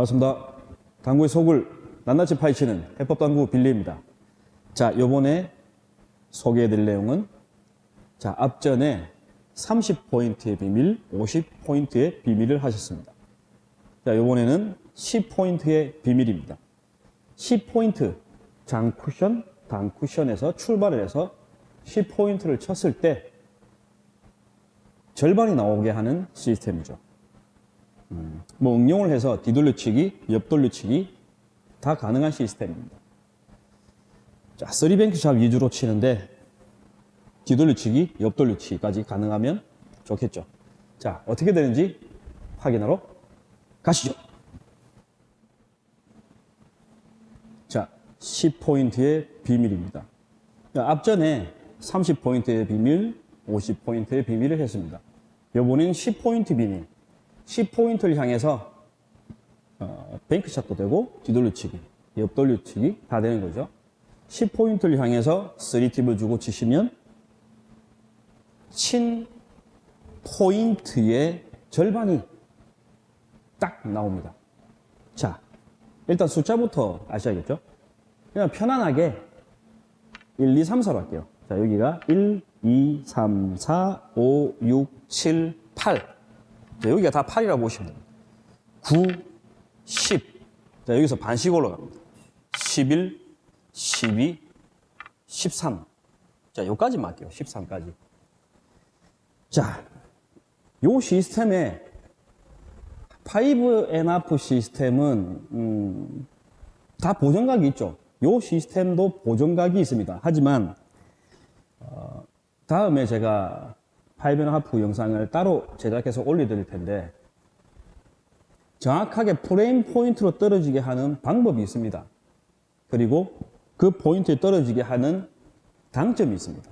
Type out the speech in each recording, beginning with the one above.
반갑습니다. 당구의 속을 낱낱이 파헤치는 해법당구 빌리입니다. 자, 요번에 소개해드릴 내용은 자, 앞전에 30포인트의 비밀, 50포인트의 비밀을 하셨습니다. 자, 요번에는 10포인트의 비밀입니다. 10포인트 장 쿠션, 단 쿠션에서 출발을 해서 10포인트를 쳤을 때 절반이 나오게 하는 시스템이죠. 음, 뭐 응용을 해서 뒤돌려치기, 옆돌려치기 다 가능한 시스템입니다. 자, 쓰리뱅크 샵 위주로 치는데 뒤돌려치기, 옆돌려치기까지 가능하면 좋겠죠. 자, 어떻게 되는지 확인하러 가시죠. 자, 10포인트의 비밀입니다. 자, 앞전에 30포인트의 비밀, 50포인트의 비밀을 했습니다. 요번엔 10포인트 비밀. 10포인트를 향해서 어, 뱅크샷도 되고 뒤돌려치기, 옆돌려치기 다 되는 거죠. 10포인트를 향해서 3팁을 주고 치시면 친 포인트의 절반이 딱 나옵니다. 자, 일단 숫자부터 아셔야겠죠? 그냥 편안하게 1, 2, 3, 4로 할게요. 자, 여기가 1, 2, 3, 4, 5, 6, 7, 8. 자, 여기가 다 8이라고 보시면 됩니다. 9, 10. 자, 여기서 반씩 올라갑니다. 11, 12, 13. 자, 요까지 맞게요. 13까지. 자, 요 시스템에 5NF 시스템은 음, 다 보정각이 있죠. 요 시스템도 보정각이 있습니다. 하지만 어, 다음에 제가 5NF 영상을 따로 제작해서 올려드릴 텐데 정확하게 프레임 포인트로 떨어지게 하는 방법이 있습니다. 그리고 그 포인트에 떨어지게 하는 당점이 있습니다.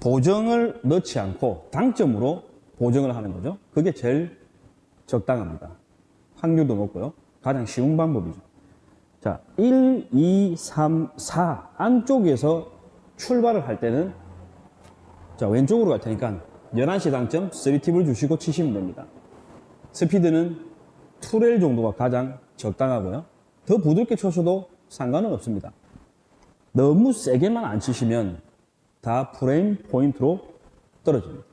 보정을 넣지 않고 당점으로 보정을 하는 거죠. 그게 제일 적당합니다. 확률도 높고요. 가장 쉬운 방법이죠. 자, 1, 2, 3, 4 안쪽에서 출발을 할 때는 자, 왼쪽으로 갈 테니까 11시 당점 3팁을 주시고 치시면 됩니다. 스피드는 2레일 정도가 가장 적당하고요. 더 부드럽게 쳐셔도 상관은 없습니다. 너무 세게만 안 치시면 다 프레임 포인트로 떨어집니다.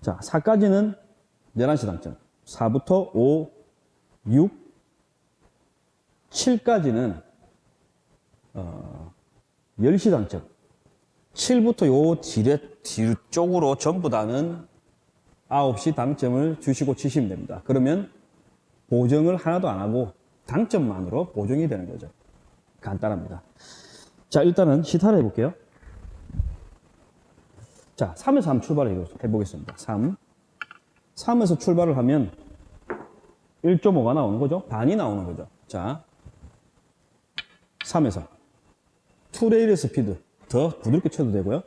자, 4까지는 11시 당점. 4부터 5, 6, 7까지는 어, 10시 당점. 7부터 요 뒤에, 뒤쪽으로 전부 다는 9시 당점을 주시고 치시면 됩니다. 그러면 보정을 하나도 안 하고 당점만으로 보정이 되는 거죠. 간단합니다. 자, 일단은 시타를 해볼게요. 자, 3에서 한번 출발을 해보겠습니다. 3. 3에서 출발을 하면 1.5가 나오는 거죠. 반이 나오는 거죠. 자, 3에서 투레일의 스피드 더 부드럽게 쳐도 되고요.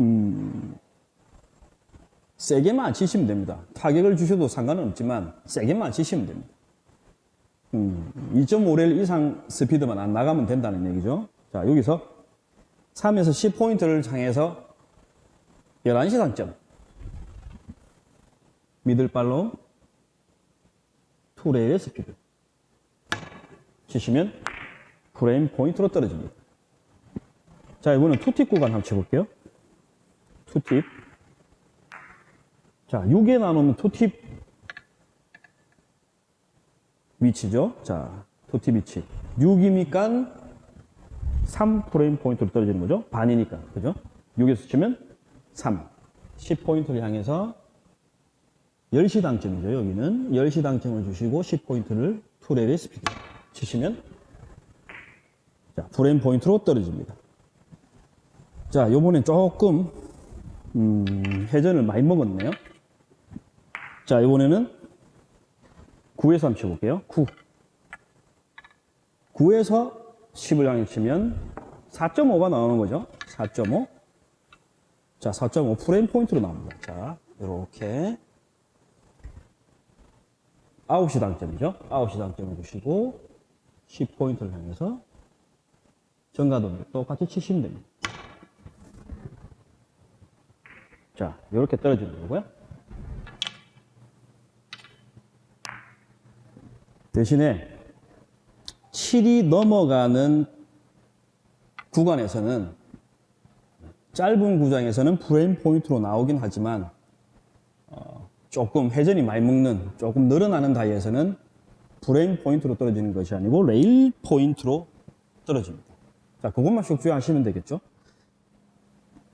음, 세게만 안 치시면 됩니다. 타격을 주셔도 상관은 없지만 세게만 치시면 됩니다. 음, 2.5레일 이상 스피드만 안 나가면 된다는 얘기죠. 자, 여기서 3에서 10포인트를 향해서 11시 당점. 미들발로 투레일의 스피드. 치시면 프레임 포인트로 떨어집니다. 자, 이번엔 투팁 구간 한번 쳐볼게요. 투팁. 자, 6에 나누면 투팁 위치죠. 자, 투팁 위치. 6이니까 3 프레임 포인트로 떨어지는 거죠. 반이니까. 그죠? 6에서 치면 3. 10포인트를 향해서 10시 당점이죠. 여기는 10시 당점을 주시고 10포인트를 투레일의 스피드 치시면 자, 프레임 포인트로 떨어집니다. 자, 요번엔 조금 음, 회전을 많이 먹었네요. 자, 이번에는 9에서 한번 쳐볼게요. 9. 9에서 10을 향해 치면 4.5가 나오는 거죠. 4.5. 자, 4.5 프레임 포인트로 나옵니다. 자, 이렇게 9시 당점이죠. 9시 당점을 주시고 10포인트를 향해서 정가도를 똑같이 치시면 됩니다. 자, 이렇게 떨어지는 거고요. 대신에 7이 넘어가는 구간에서는 짧은 구장에서는 프레임 포인트로 나오긴 하지만 어, 조금 회전이 많이 먹는 조금 늘어나는 다이에서는 브레인 포인트로 떨어지는 것이 아니고 레일 포인트로 떨어집니다. 자, 그것만 쭉 주의하시면 되겠죠?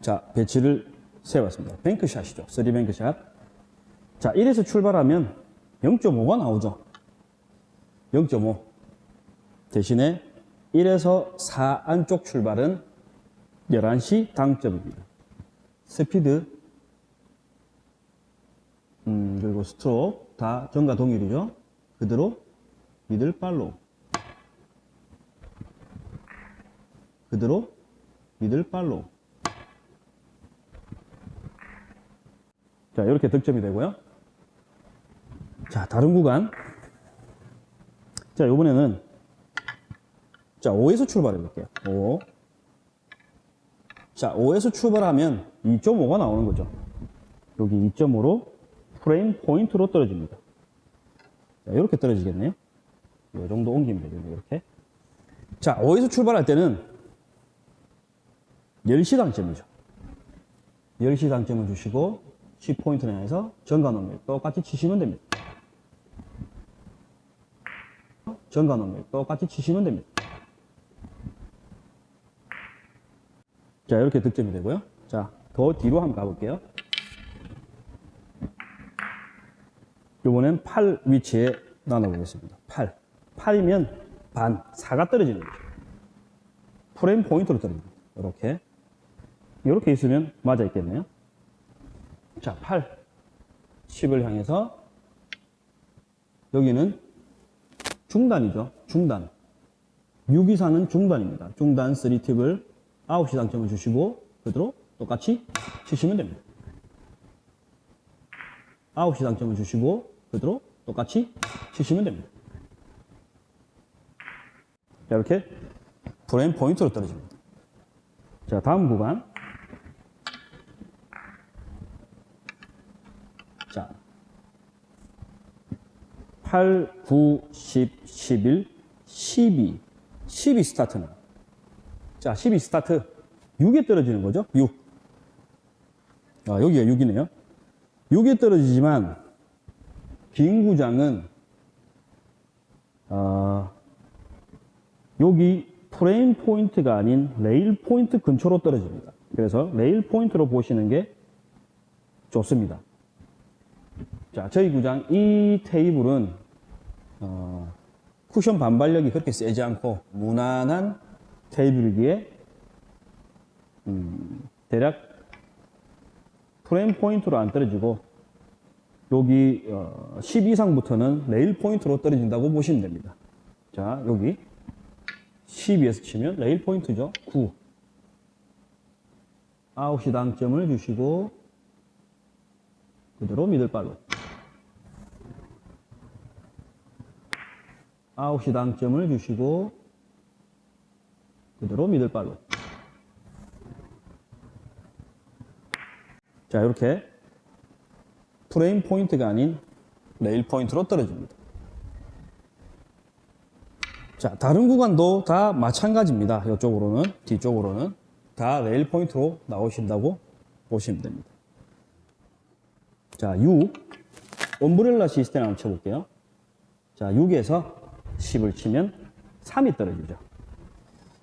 자, 배치를 세워봤습니다. 뱅크샷이죠. 3뱅크샷. 자, 1에서 출발하면 0.5가 나오죠. 0.5. 대신에 1에서 4 안쪽 출발은 11시 당점입니다. 스피드, 음, 그리고 스트로크 다 전과 동일이죠. 그대로 미들발로 그대로 미들발로 자 이렇게 득점이 되고요 자 다른 구간 자 이번에는 자 5에서 출발해 볼게요 5 자, 5에서 출발하면 2.5가 나오는 거죠. 여기 2.5로 프레임 포인트로 떨어집니다. 자, 이렇게 떨어지겠네요. 이 정도 옮기면 되겠네요. 이렇게. 자, 5에서 출발할 때는 10시 당점이죠. 10시 당점을 주시고 10포인트 내에서 전관원을 똑같이 치시면 됩니다. 전관원을 똑같이 치시면 됩니다. 자, 이렇게 득점이 되고요. 자, 더 뒤로 한번 가볼게요. 이번엔 8 위치에 나눠보겠습니다. 8. 8이면 반, 4가 떨어지는 거죠. 프레임 포인트로 떨어집니다. 이렇게. 이렇게 있으면 맞아 있겠네요. 자, 8. 10을 향해서 여기는 중단이죠. 중단. 6 이상은 중단입니다. 중단 3팁을 9시 당점을 주시고 그대로 똑같이 치시면 됩니다. 9시 당점을 주시고 그대로 똑같이 치시면 됩니다. 자, 이렇게 프레임 포인트로 떨어집니다. 자, 다음 구간. 8, 9, 10, 11, 12. 12 스타트는. 자, 12 스타트. 6에 떨어지는 거죠? 6. 아, 여기가 6이네요. 6에 떨어지지만, 긴 구장은, 아, 여기 프레임 포인트가 아닌 레일 포인트 근처로 떨어집니다. 그래서 레일 포인트로 보시는 게 좋습니다. 자, 저희 구장 이 테이블은 어, 쿠션 반발력이 그렇게 세지 않고 무난한 테이블이기에 음, 대략 프레임 포인트로 안 떨어지고 여기 어, 10 이상부터는 레일 포인트로 떨어진다고 보시면 됩니다. 자, 여기 12에서 치면 레일 포인트죠. 9. 9시 당점을 주시고 그대로 미들발로 9시 당점을 주시고 그대로 미들발로 자 이렇게 프레임 포인트가 아닌 레일 포인트로 떨어집니다. 자, 다른 구간도 다 마찬가지입니다. 이쪽으로는, 뒤쪽으로는 다 레일 포인트로 나오신다고 보시면 됩니다. 자, 6. 엄브렐라 시스템 한번 쳐볼게요. 자, 6에서 10을 치면 3이 떨어지죠.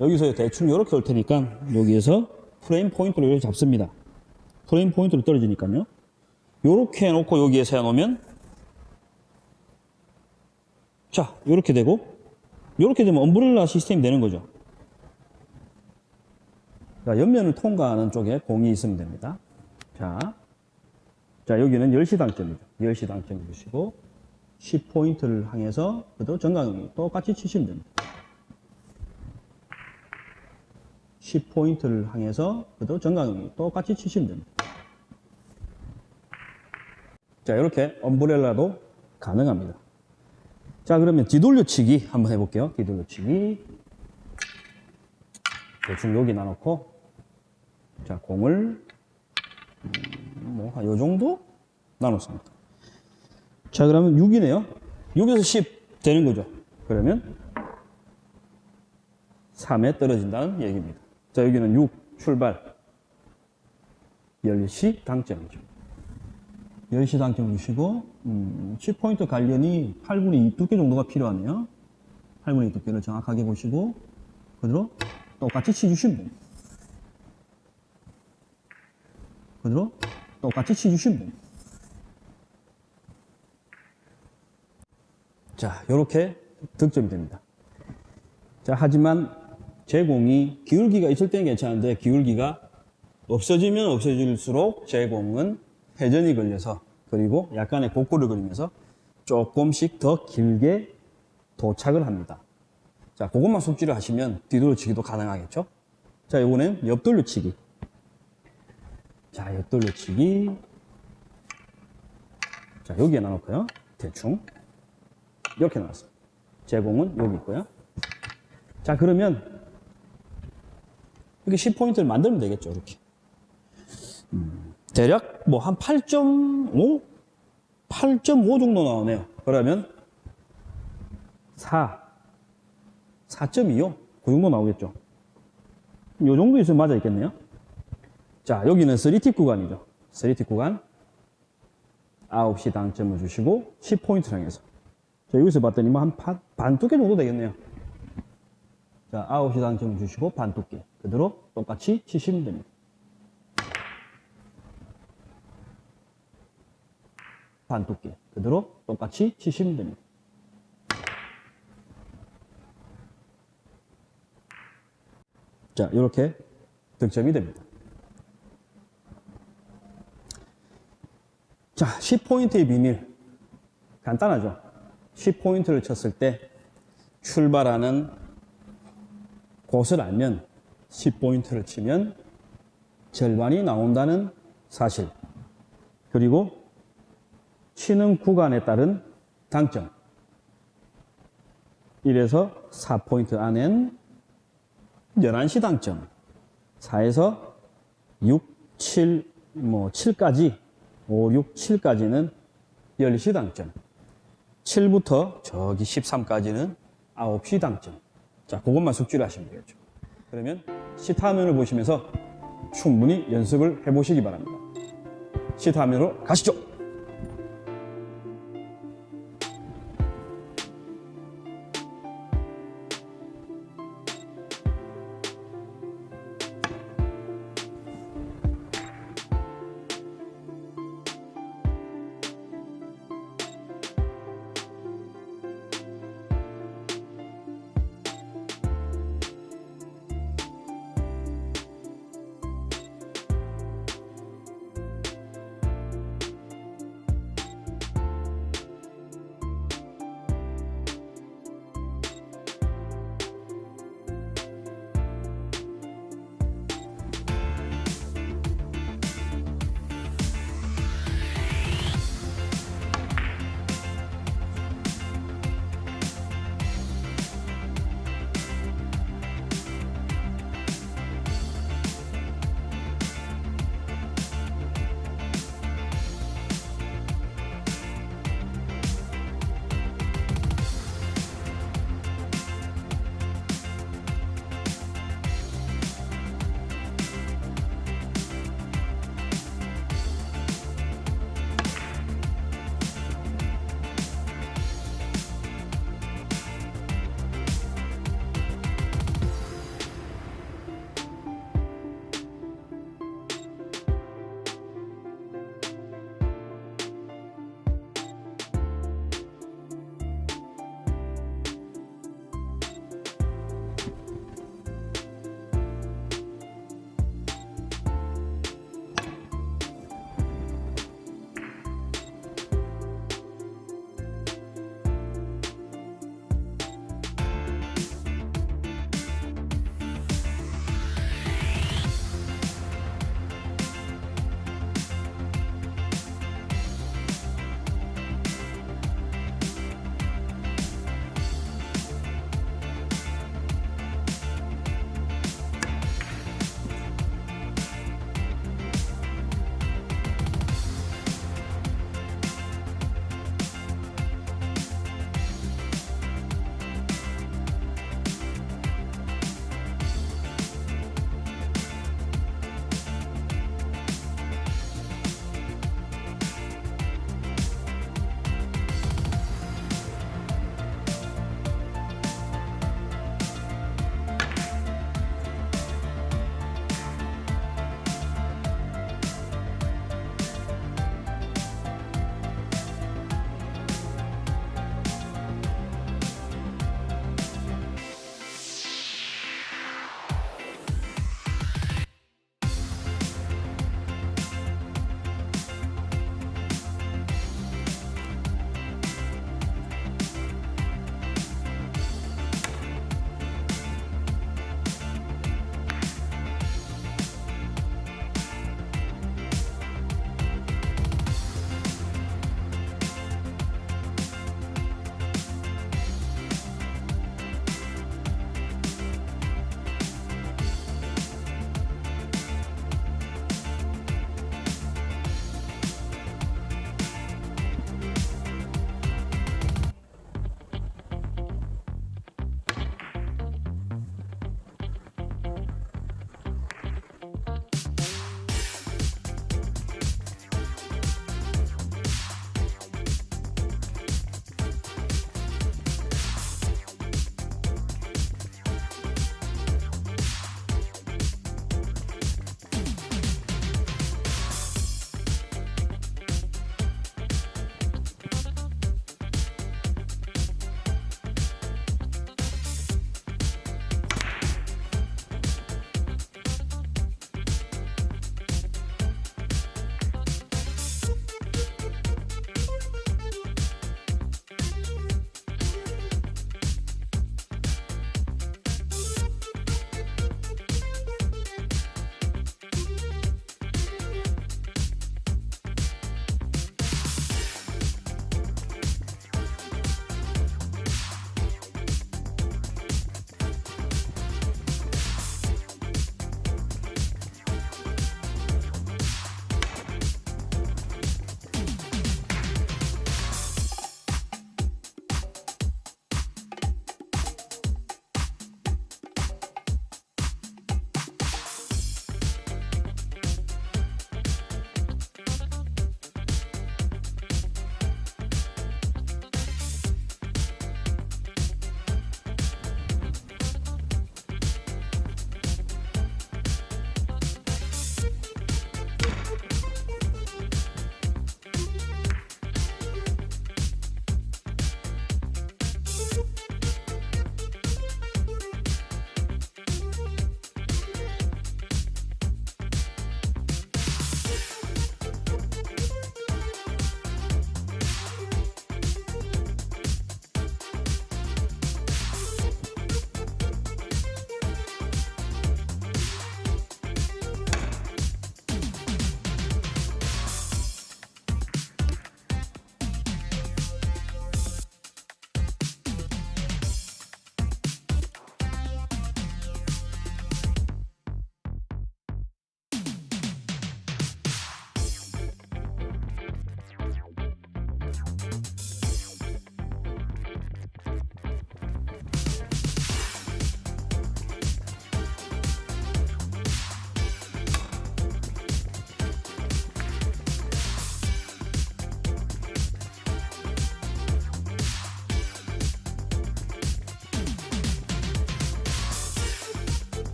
여기서 대충 이렇게 올 테니까 여기에서 프레임 포인트로 이렇게 잡습니다. 프레임 포인트로 떨어지니까요. 이렇게 해놓고 여기에 세워놓으면 자, 이렇게 되고 이렇게 되면 엄브렐라 시스템이 되는 거죠. 자, 옆면을 통과하는 쪽에 공이 있으면 됩니다. 자, 자 여기는 10시 당점이죠. 10시 당점 주시고 10포인트를 향해서 그대로 정강이 똑같이 치시면 됩니다. 10포인트를 향해서 그대로 정강이 똑같이 치시면 됩니다. 자, 이렇게 엄브렐라도 가능합니다. 자, 그러면 뒤돌려치기 한번 해볼게요. 뒤돌려치기. 대충 여기 놔놓고, 자, 공을, 음, 뭐, 한 요 정도 나눴습니다. 자, 그러면 6이네요. 6에서 10. 되는 거죠. 그러면 3에 떨어진다는 얘기입니다. 자, 여기는 6 출발. 10시 당점이죠. 10시 당점 주시고, 음, 10포인트 관련이 8분의 2 두께 정도가 필요하네요. 8분의 2 두께를 정확하게 보시고, 그대로 똑같이 치주시면 됩니다. 그대로 똑같이 치주시면 됩니다. 자, 요렇게 득점이 됩니다. 자, 하지만 제공이 기울기가 있을 때는 괜찮은데 기울기가 없어지면 없어질수록 제공은 회전이 걸려서 그리고 약간의 곡구를 그리면서 조금씩 더 길게 도착을 합니다. 자, 그것만 숙지를 하시면 뒤돌려치기도 가능하겠죠? 자, 요거는 옆돌려치기. 자, 옆돌려치기. 자, 여기에 나놓고요. 대충. 이렇게 나왔어요. 제공은 여기 있고요. 자, 그러면 이렇게 10포인트를 만들면 되겠죠, 이렇게. 음, 대략 뭐 한 8.5? 8.5 정도 나오네요. 그러면 4, 4.25? 그 정도 나오겠죠. 이 정도 있으면 맞아 있겠네요. 자, 여기는 3팁 구간이죠. 3팁 구간. 9시 당점을 주시고 10포인트 향해서. 자, 여기서 봤더니 뭐 한 반, 반 두께 정도 되겠네요. 자, 9시 당점을 주시고 반 두께. 그대로 똑같이 치시면 됩니다. 반 두께. 그대로 똑같이 치시면 됩니다. 자, 이렇게 득점이 됩니다. 자, 10포인트의 비밀. 간단하죠? 10포인트를 쳤을 때 출발하는 곳을 알면 10포인트를 치면 절반이 나온다는 사실. 그리고 치는 구간에 따른 당점. 이래서 4포인트 안엔 11시 당점. 4에서 6, 7, 뭐 7까지 5, 6, 7까지는 10시 당점. 7부터 저기 13까지는 9시 당점. 자, 그것만 숙지를 하시면 되겠죠. 그러면 시타 화면을 보시면서 충분히 연습을 해보시기 바랍니다. 시타 화면으로 가시죠.